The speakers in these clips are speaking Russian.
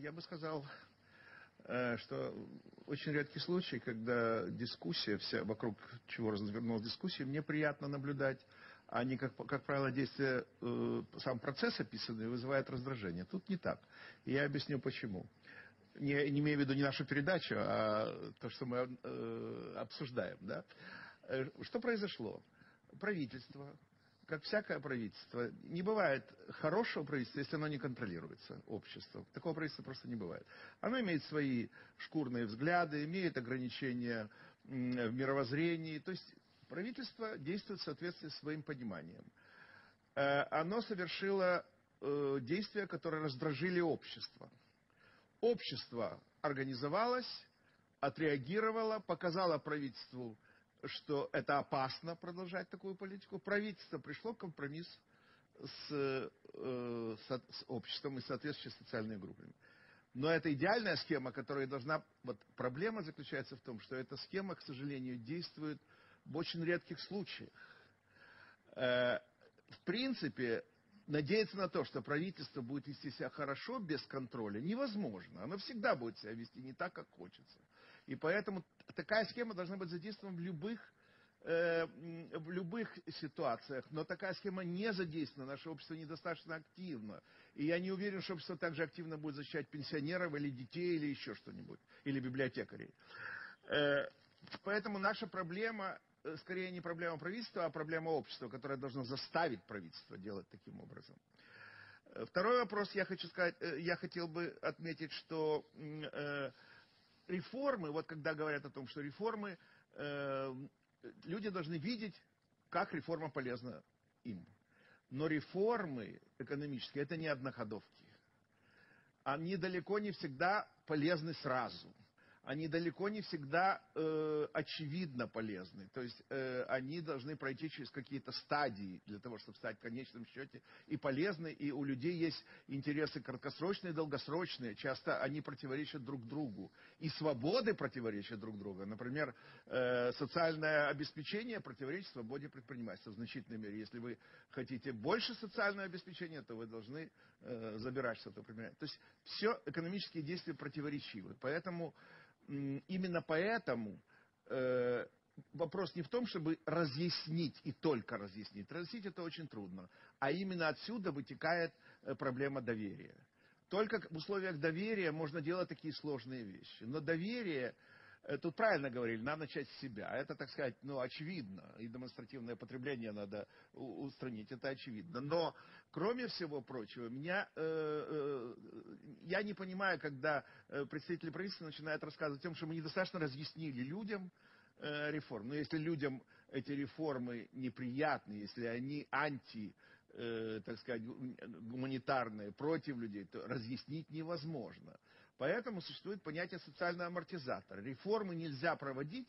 я бы сказал, э, что очень редкий случай, когда дискуссия вся, вокруг чего развернулась дискуссия, мне приятно наблюдать, а не, как, как правило, действие, э, сам процесс описанный вызывает раздражение. Тут не так. И я объясню почему. Не, не имею в виду не нашу передачу, а то, что мы э, обсуждаем. Да? Что произошло? Правительство, как всякое правительство, не бывает хорошего правительства, если оно не контролируется обществом. Такого правительства просто не бывает. Оно имеет свои шкурные взгляды, имеет ограничения в мировоззрении. То есть правительство действует в соответствии с своим пониманием. Э, оно совершило э, действия, которые раздражили общество. Общество организовалось, отреагировало, показало правительству что это опасно продолжать такую политику. Правительство пришло к компромиссу с, э, с, с обществом и соответствующими социальными группами. Но это идеальная схема, которая должна... Вот проблема заключается в том, что эта схема, к сожалению, действует в очень редких случаях. Э, в принципе, надеяться на то, что правительство будет вести себя хорошо без контроля, невозможно. Оно всегда будет себя вести не так, как хочется. И поэтому такая схема должна быть задействована в любых, э, в любых ситуациях. Но такая схема не задействована, наше общество недостаточно активно. И я не уверен, что общество также активно будет защищать пенсионеров или детей, или еще что-нибудь, или библиотекарей. Э, поэтому наша проблема Э, скорее не проблема правительства, а проблема общества, которое должно заставить правительство делать таким образом. Второй вопрос я хочу сказать, я хотел бы отметить, что реформы, вот когда говорят о том, что реформы, э, люди должны видеть, как реформа полезна им. Но реформы экономические это не одноходовки. Они далеко не всегда полезны сразу они далеко не всегда э, очевидно полезны. То есть э, они должны пройти через какие-то стадии для того, чтобы стать в конечном счете и полезны. И у людей есть интересы краткосрочные долгосрочные. Часто они противоречат друг другу. И свободы противоречат друг другу. Например, э, социальное обеспечение противоречит свободе предпринимательства в значительной мере. Если вы хотите больше социального обеспечения, то вы должны э, забирать что-то. То есть все экономические действия противоречивы. Поэтому именно поэтому э, вопрос не в том, чтобы разъяснить и только разъяснить. Разъяснить это очень трудно. А именно отсюда вытекает э, проблема доверия. Только в условиях доверия можно делать такие сложные вещи. Но доверие тут правильно говорили, надо начать с себя. Это, так сказать, ну, очевидно. И демонстративное потребление надо устранить, это очевидно. Но, кроме всего прочего, меня, э, э, я не понимаю, когда э, представители правительства начинают рассказывать о том, что мы недостаточно разъяснили людям, э, реформ. Но если людям эти реформы неприятны, если они анти, э, так сказать, гуманитарные, против людей, то разъяснить невозможно. Поэтому существует понятие социального амортизатора. Реформы нельзя проводить,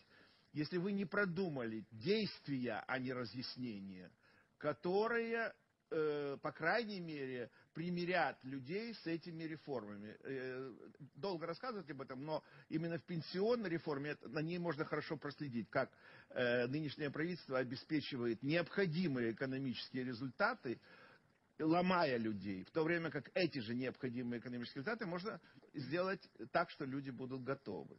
если вы не продумали действия, а не разъяснения, которые э, по крайней мере, примирят людей с этими реформами. Э, долго рассказывать об этом, но именно в пенсионной реформе, на ней можно хорошо проследить, как э, нынешнее правительство обеспечивает необходимые экономические результаты, ломая людей, в то время как эти же необходимые экономические результаты можно сделать так, что люди будут готовы.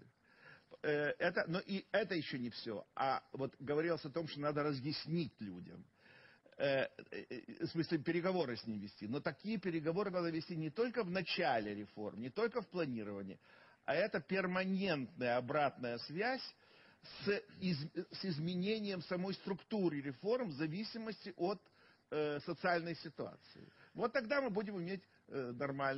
Э, это, но и это еще не все. А вот говорилось о том, что надо разъяснить людям. Э, э, в смысле переговоры с ним вести. Но такие переговоры надо вести не только в начале реформ, не только в планировании, а это перманентная обратная связь с, из, с изменением самой структуры реформ в зависимости от э, социальной ситуации. Вот тогда мы будем иметь э, э,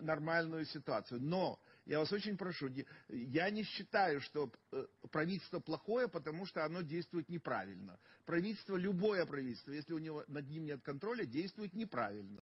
нормальную ситуацию. Но я вас очень прошу, я не считаю, что э, правительство плохое, потому что оно действует неправильно. Правительство, любое правительство, если у него над ним нет контроля, действует неправильно.